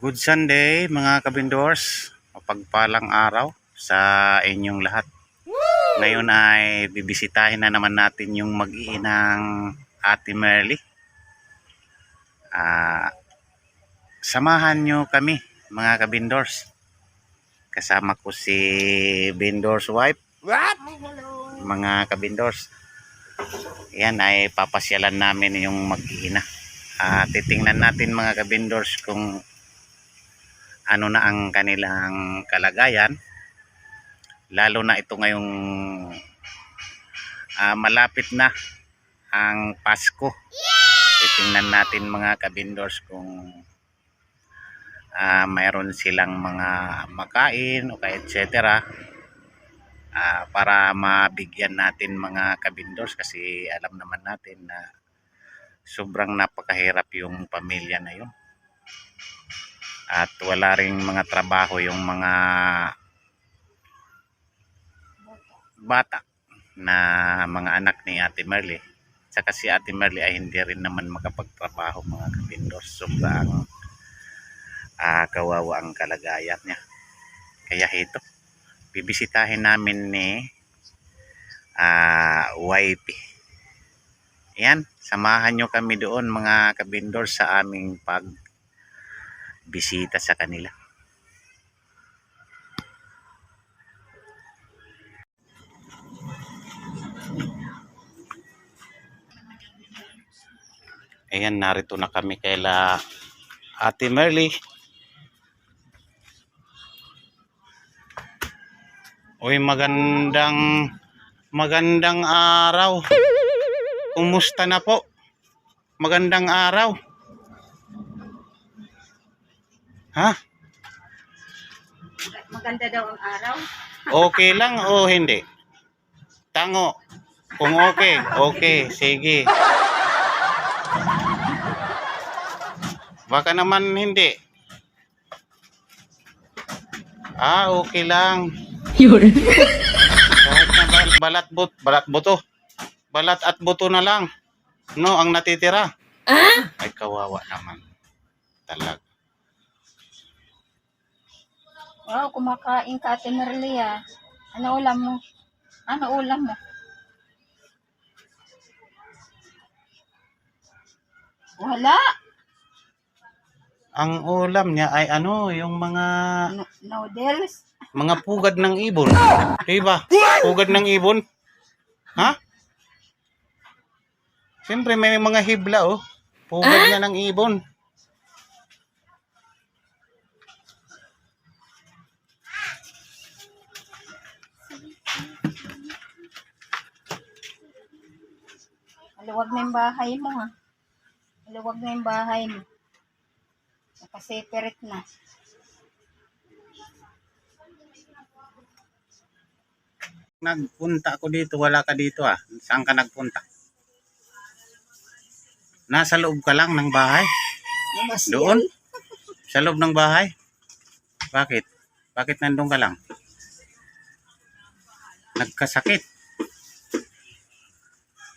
Good Sunday mga kabindors. Mapagpalang araw sa inyong lahat. Ngayon ay bibisitahin na naman natin yung mag-iinang Ate Merly. Ah, samahan nyo kami mga kabindors. Kasama ko si Bindors wife, mga kabindors. Yan ay papasyalan namin yung mag-iina. Ah, titingnan natin mga kabindors kung ano na ang kanilang kalagayan. Lalo na ito ngayong ah, malapit na ang Pasko. Titingnan natin mga kabindors kung ah, mayroon silang mga makain o kaya etc ah, para mabigyan natin mga kabindors kasi alam naman natin na sobrang napakahirap yung pamilya na yun at wala ring mga trabaho yung mga bata na mga anak ni Ate Merly saka si Ate Merly ay hindi rin naman makapagtrabaho mga kapindor. Sobrang ah, kawawa ang kalagayan niya. Kaya ito bibisitahin namin ni ah, YP yan samahan nyo kami doon mga kabindor sa aming pag bisita sa kanila. Ayan, narito na kami kaila Ate Merly. Uy, magandang magandang araw. Kumusta na po? Magandang araw. Ha? Maganda daw ang araw. Okay lang o hindi? Tango. Kung okay, okay. Sige. Baka naman hindi. Ah, okay lang. Yun. Kahit na bal- balat but balat buto. Balat at buto na lang. No, ang natitira. Ay kawawa naman. Talaga. Wow, kumakain ka, Ate Merly, ah. Ano ulam mo? Ano ulam mo? Wala. Ang ulam niya ay ano, yung mga No- noodles. mga pugad ng ibon. Diba? Pugad ng ibon. Ha? Siyempre may mga hibla oh. Pugad niya ng ibon. Maluwag na yung bahay mo, ha? Maluwag na yung bahay mo. Nakaseparate na. Nagpunta ako dito, wala ka dito ah. Saan ka nagpunta? Nasa loob ka lang ng bahay? Doon? Sa loob ng bahay? Bakit? Bakit nandun ka lang? Nagkasakit?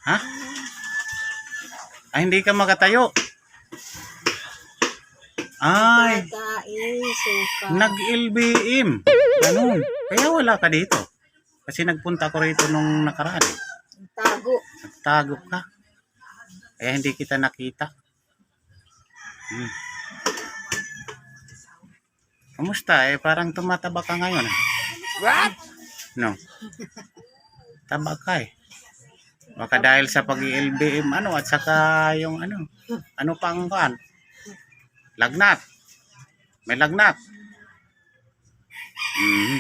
Ha? Ay, hindi ka makatayo. Ay, suka. nag-LBM. Ganun. Kaya wala ka dito. Kasi nagpunta ko rito nung nakaraan. eh. Tago. Nagtago ka. Kaya hindi kita nakita. Hmm. Kamusta? Eh, parang tumataba ka ngayon. ah. What? No. Taba ka eh. Baka dahil sa pag-LBM ano at saka yung ano. Ano pang kuan? Lagnat. May lagnat. Mhm.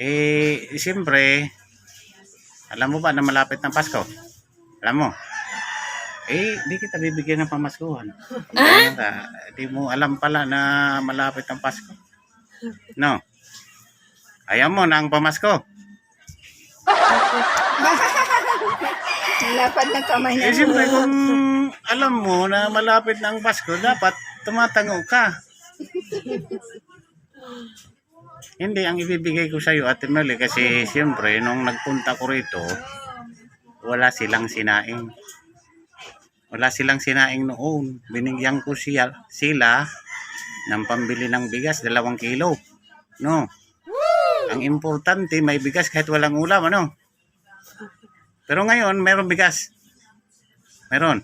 Eh, siyempre, alam mo ba na malapit ng Pasko? Alam mo? Eh, di kita bibigyan ng pamaskuhan. Ah? Di mo alam pala na malapit ang Pasko. No? Ayaw mo na ang pamasko. Lapad ng kamay Eh, siyempre kung alam mo na malapit na ang Pasko, dapat tumatango ka. Hindi, ang ibibigay ko sa iyo, Ate Meli, kasi siyempre, nung nagpunta ko rito, wala silang sinaing. Wala silang sinaing noon. Binigyan ko siya, sila ng pambili ng bigas, dalawang kilo. No? Ang importante, may bigas kahit walang ulam, ano? Pero ngayon, meron bigas. Meron.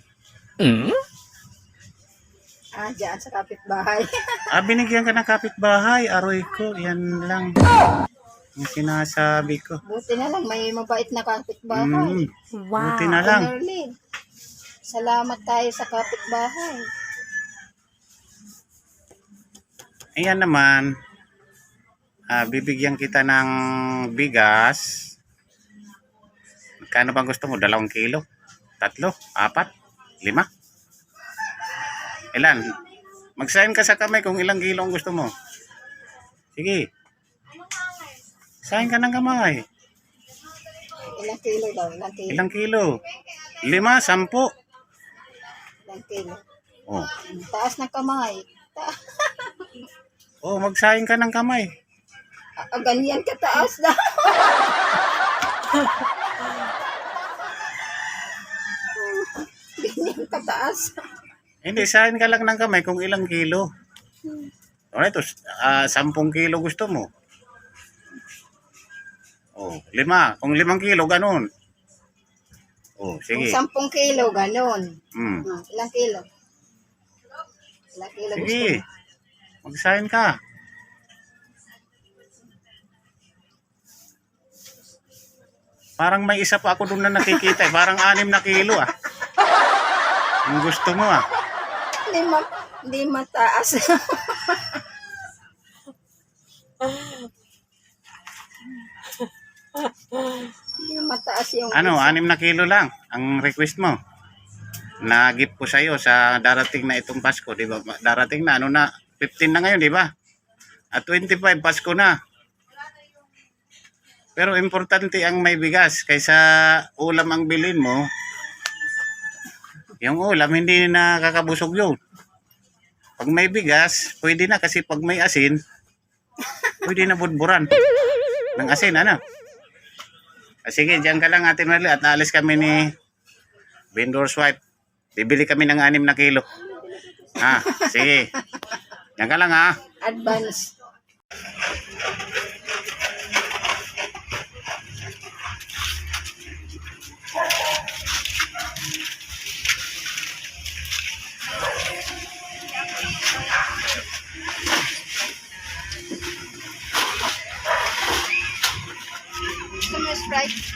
Ah, dyan sa kapitbahay. Ah, binigyan ka ng kapitbahay. Aroy ko, yan lang. Yung sinasabi ko. Buti na lang, may mabait na Mm, kapitbahay. buti na lang. Merlin, salamat tayo sa kapitbahay. Ayan naman, ah, bibigyan kita ng bigas. Magkano bang gusto mo? Dalawang kilo? Tatlo? Apat? Lima? Ilan? Magsayin ka sa kamay kung ilang kilo ang gusto mo. Sige. Sayin ka ng kamay. Ilang kilo daw, ilang kilo, Ilang kilo? Lima? Sampu? ilang kilo. Oh. Taas ng kamay. Ta- Oh, magsayin ka ng kamay. ah, ganyan kataas na. ganyan kataas. Hindi, sayin ka lang ng kamay kung ilang kilo. O ito, ah, sampung kilo gusto mo. Oh, lima. Kung limang kilo, ganun. Oh, Kung sige. sampung kilo, ganon. Hmm. Hmm, ilang kilo? Ilang kilo gusto Sige. mo? Magsayin ka. Parang may isa pa ako doon na nakikita eh. Parang anim na kilo ah. Ang gusto mo ah. Hindi, ma- hindi mataas. hindi mataas yung Ano, isa. anim na kilo lang ang request mo. Na-gift ko sa'yo sa darating na itong Pasko, di ba? Darating na, ano na, 15 na ngayon, di ba? At 25, Pasko na. Pero importante ang may bigas kaysa ulam ang bilin mo. Yung ulam, hindi na kakabusog yun. Pag may bigas, pwede na kasi pag may asin, pwede na budburan ng asin, ano? Ah, Sige, diyan ka lang Ate Merly at aalis kami ni vendor's wife. Bibili kami ng anim na kilo. Ha, sige. Diyan ka lang ha. advance. Gusto mo Sprite?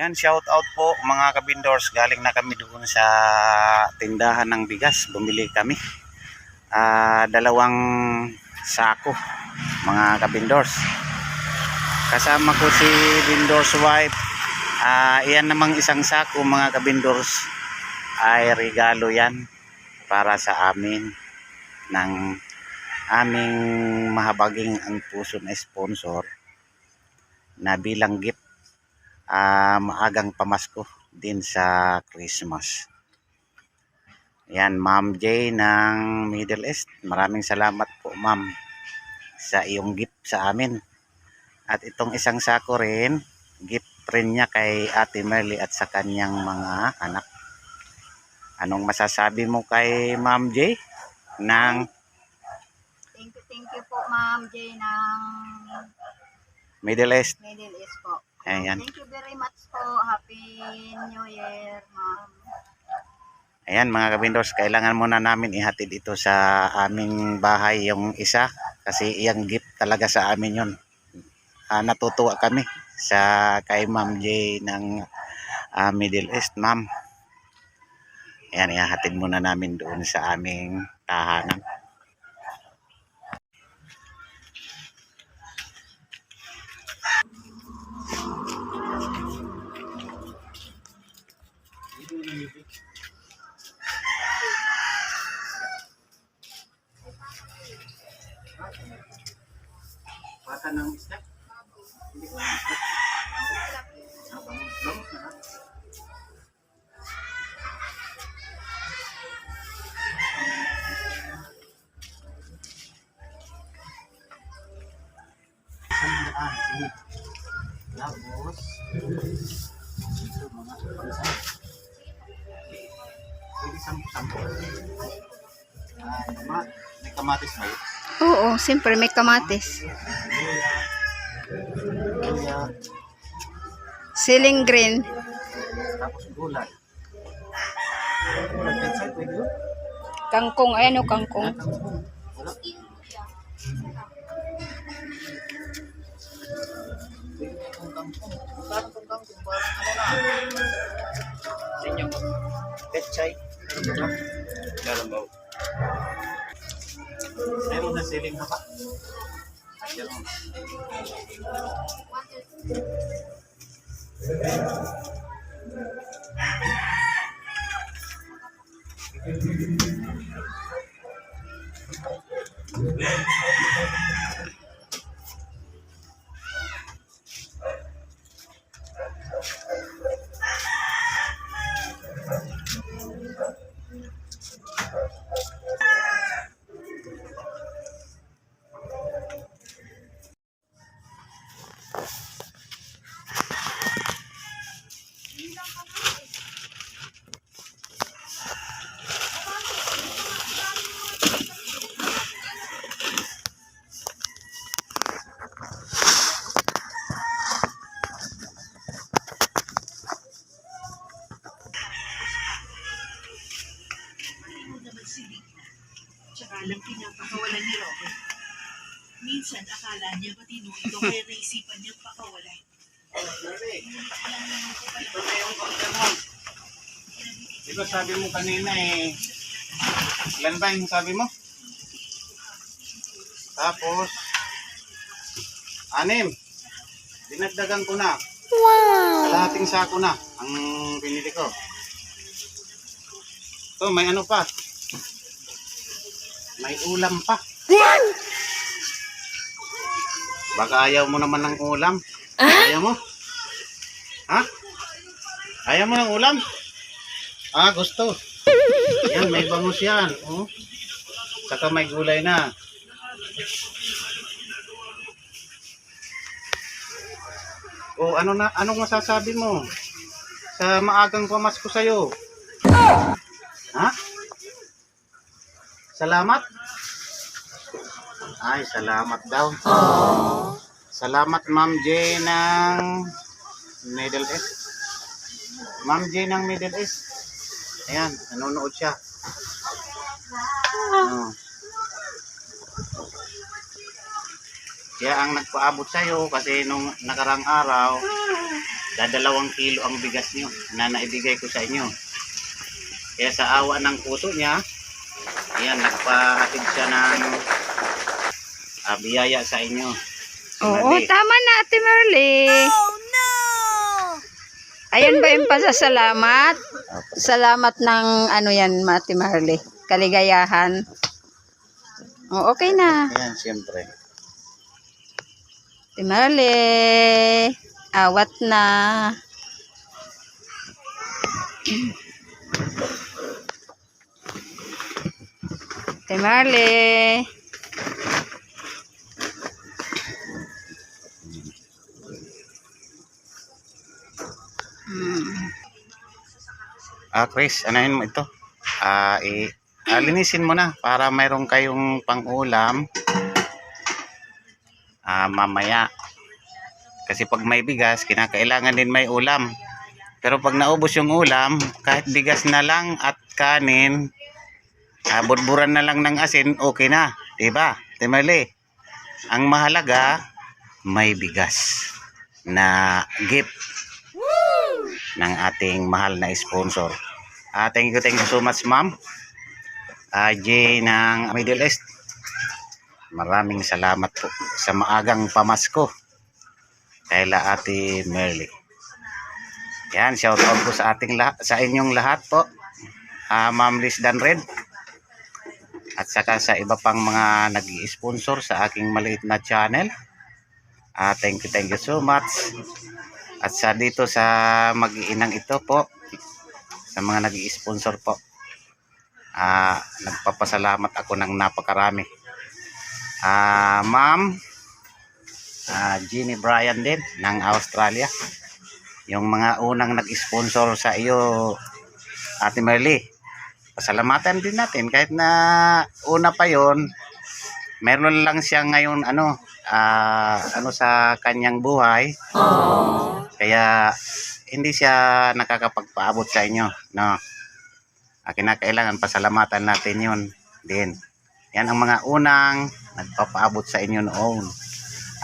Yan, shout out po mga kabindors. Galing na kami doon sa tindahan ng bigas. Bumili kami. Ah, dalawang sako mga kabindors. Kasama ko si Bindors wife. Ah, iyan namang isang sako mga kabindors ay regalo yan para sa amin ng aming mahabaging ang puso na sponsor na bilang gift ah, maagang pamasko din sa Christmas. Yan, Ma'am J ng Middle East. Maraming salamat po, Ma'am, sa iyong gift sa amin. At itong isang sako rin, gift rin niya kay Ate Merly at sa kanyang mga anak. Anong masasabi mo kay Ma'am J? Ng Thank you, thank you po, Ma'am Jay ng Middle East. Middle East po. Ayan. Thank you very much po. Happy New Year, Ma'am. Ayan mga kabindors, kailangan muna namin ihatid ito sa aming bahay yung isa kasi iyang gift talaga sa amin yun. Ah, natutuwa kami sa kay Ma'am J ng ah, Middle East, Ma'am. Ayan, ihahatid muna namin doon sa aming tahanan. May kamatis ba yun? Oo, siyempre may kamatis. Siling green. tapos gulay. Kangkong, ayan o kangkong. Wala. Meron ba? Meron na siling na ba? Meron. Tsaka lang pinapakawalan ni Robert. Minsan akala niya matino ito kaya naisipan niyang pakawalan. Ito na yung order mo. Di ba sabi mo kanina eh, ilan ba yung sabi mo? Tapos, anim. Dinagdagan ko na. Wow! Kalahating sako na ang binili ko. Ito, may ano pa. May ulam pa. Baka ayaw mo naman ng ulam. Ayaw mo? Ha? Ayaw mo ng ulam? Ah, gusto. Yan, may bangus yan. Oh. Saka may gulay na. Oh, ano na anong masasabi mo sa maagang pamasko sa iyo? Ha? Salamat. Ay, salamat daw. Salamat Ma'am J ng Middle East. Ma'am J ng Middle East. Ayan, nanonood siya. Oh. Siya ang nagpaabot sa'yo kasi nung nakarang araw, dadalawang kilo ang bigas niyo na naibigay ko sa inyo. Kaya sa awa ng puso niya, ayan, nagpahatid siya ng ah, biyaya sa inyo. Si Oo, Mali. tama na, Ate Merly. Oh, no! Ayan ba yung pasasalamat? Salamat ng ano yan, Ate Merly. Kaligayahan. Oh, okay na. Ayan, siyempre. Ate Merly. Awat na. Ate Merly. Hmm. Ah, Chris, anahin mo ito. Ah, i ah, linisin mo na para mayroon kayong pang-ulam. Ah, mamaya. Kasi pag may bigas, kinakailangan din may ulam. Pero pag naubos yung ulam, kahit bigas na lang at kanin, burburan na lang ng asin, okay na. Diba? Timali. Ang mahalaga, may bigas na gift ng ating mahal na sponsor. Ah, thank you, thank you so much, ma'am. Ah, J ng Middle East. Maraming salamat po sa maagang pamasko kay la Ate Merly. Yan, shout out po sa ating lahat, sa inyong lahat po. Ah, Ma'am Liz Danred. At saka sa iba pang mga nag-sponsor sa aking maliit na channel. Ah, thank you, thank you so much. At sa dito sa mag-iinang ito po, sa mga nag-sponsor po. Ah, nagpapasalamat ako ng napakarami. Ah, Ma'am ah, Jeannie Bryan din ng Australia. Yung mga unang nag-sponsor sa iyo, Ate Merly. Pasalamatan din natin kahit na una pa yon meron lang siya ngayon ano ah, ano sa kanyang buhay. Kaya hindi siya nakakapagpaabot sa inyo, no. Ah, kinakailangan pasalamatan natin 'yon din. Yan ang mga unang nagpapaabot sa inyo noon.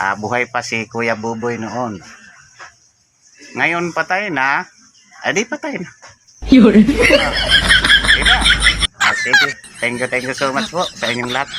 Ah, buhay pa si Kuya Buboy noon. Ngayon patay na, adi patay na. Yun. Sige. Thank you, thank you so much po sa inyong lahat.